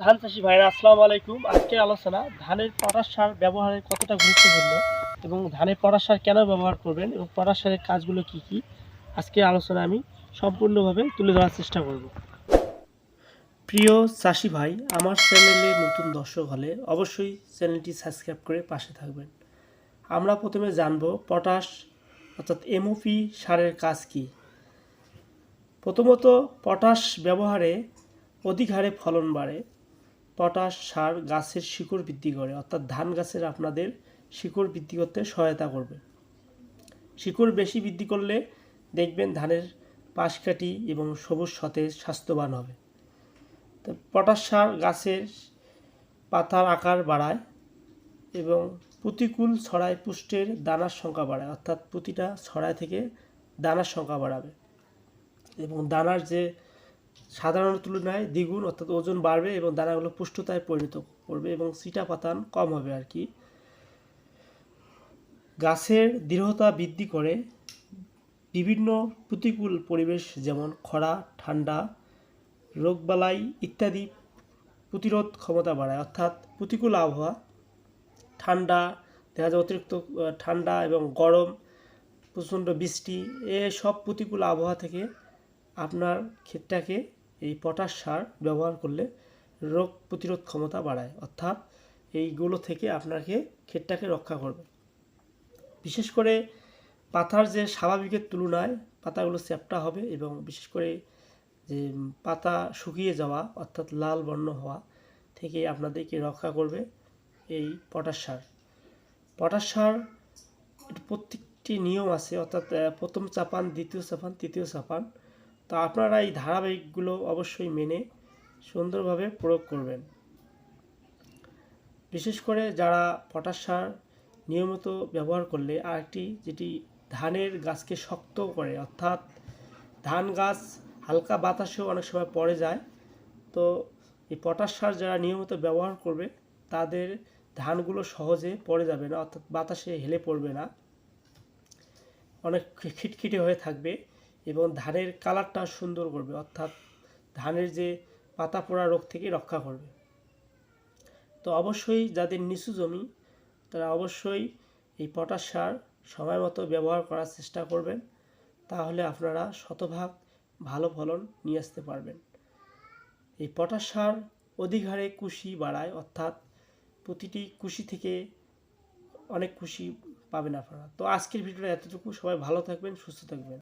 ধান চাষি ভাইরা, আসসালামু আলাইকুম। আজকের আলোচনা, ধানের পটাশ সার ব্যবহারের কতটা গুরুত্বপূর্ণ এবং ধানের পটাশ সার কেন ব্যবহার করবেন এবং পটাশ সারের কাজগুলো কি কি? আজকের আলোচনা আমি সম্পূর্ণভাবে তুলে ধরার চেষ্টা করব। প্রিয় চাষি ভাই, আমার চ্যানেলে নতুন দর্শক হলে অবশ্যই চ্যানেলটি সাবস্ক্রাইব করে পাশে থাকবেন। আমরা প্রথমে জানব পটাশ, অর্থাৎ এমওপি সারের কাজ কি। প্রথমত, পটাশ ব্যবহারে অধিক হারে ফলন বাড়ে। পটাশ, সার গাছের শিকড় বৃদ্ধি করে। অর্থাৎ ধান গাছের আপনাদের শিকড় বৃদ্ধি করতে সহায়তা করবে। শিকড় বেশি বৃদ্ধি করলে দেখবেন ধানের পাশকাঠি এবং সবুজ সতেজ স্বাস্থ্যবান হবে। তো পটাশ, সার গাছের পাতার আকার বাড়ায় এবং প্রতিকূল ছড়ায় পুষ্টের দানার সংখ্যা বাড়ায়। অর্থাৎ প্রতিটা ছড়ায় থেকে দানার সংখ্যা বাড়াবে এবং দানার যে সাধারণ তুলনায় দ্বিগুণ, অর্থাৎ ওজন বাড়বে এবং দানাগুলো পুষ্টতায় পরিণত করবে এবং সিটা পাতান কম হবে আর কি। গাছের দৃঢ়তা বৃদ্ধি করে বিভিন্ন প্রতিকূল পরিবেশ যেমন খরা, ঠান্ডা, রোগবালাই ইত্যাদি প্রতিরোধ ক্ষমতা বাড়ায়। অর্থাৎ প্রতিকূল আবহাওয়া, ঠান্ডা, দেখা যায় অতিরিক্ত ঠান্ডা এবং গরম, প্রচণ্ড বৃষ্টি এসব প্রতিকূল আবহাওয়া থেকে আপনার ক্ষেতটাকে এই পটাশ সার ব্যবহার করলে রোগ প্রতিরোধ ক্ষমতা বাড়ায়। অর্থাৎ এইগুলো থেকে আপনাকে ক্ষেতটাকে রক্ষা করবে। বিশেষ করে পাতার যে স্বাভাবিকের তুলনায় পাতাগুলো চ্যাপ্টা হবে এবং বিশেষ করে যে পাতা শুকিয়ে যাওয়া, অর্থাৎ লাল বর্ণ হওয়া থেকে আপনাদেরকে রক্ষা করবে এই পটাশ সার। পটাশ সার প্রত্যেকটি নিয়ম আছে, অর্থাৎ প্রথম চাপান, দ্বিতীয় চাপান, তৃতীয় চাপান। তো আপনারা এই ধারাবাহিকগুলো অবশ্যই মেনে সুন্দরভাবে প্রয়োগ করবেন। বিশেষ করে যারা পটাশ সার নিয়মিত ব্যবহার করলে আরেকটি যেটি ধানের গাছকে শক্ত করে, অর্থাৎ ধান গাছ হালকা বাতাসেও অনেক সময় পড়ে যায়, তো এই পটাশ সার যারা নিয়মিত ব্যবহার করবে তাদের ধানগুলো সহজে পড়ে যাবে না, অর্থাৎ বাতাসে হেলে পড়বে না। অনেক খিটখিটে হয়ে থাকবে। এবং ধানের কালারটা সুন্দর করবে, অর্থাৎ ধানের যে পাতা পোড়া রোগ থেকে রক্ষা করবে। তো অবশ্যই যাদের নিচু জমি, তারা অবশ্যই এই পটাশ সার সময় মতো ব্যবহার করার চেষ্টা করবেন, তাহলে আপনারা শতভাগ ভালো ফলন নিয়ে আসতে পারবেন। এই পটাশ সার অধিক হারে কুশি বাড়ায়, অর্থাৎ প্রতিটি কুশি থেকে অনেক খুশি পাবেন আপনারা। তো আজকের ভিডিওটা এতটুকু। সবাই ভালো থাকবেন, সুস্থ থাকবেন।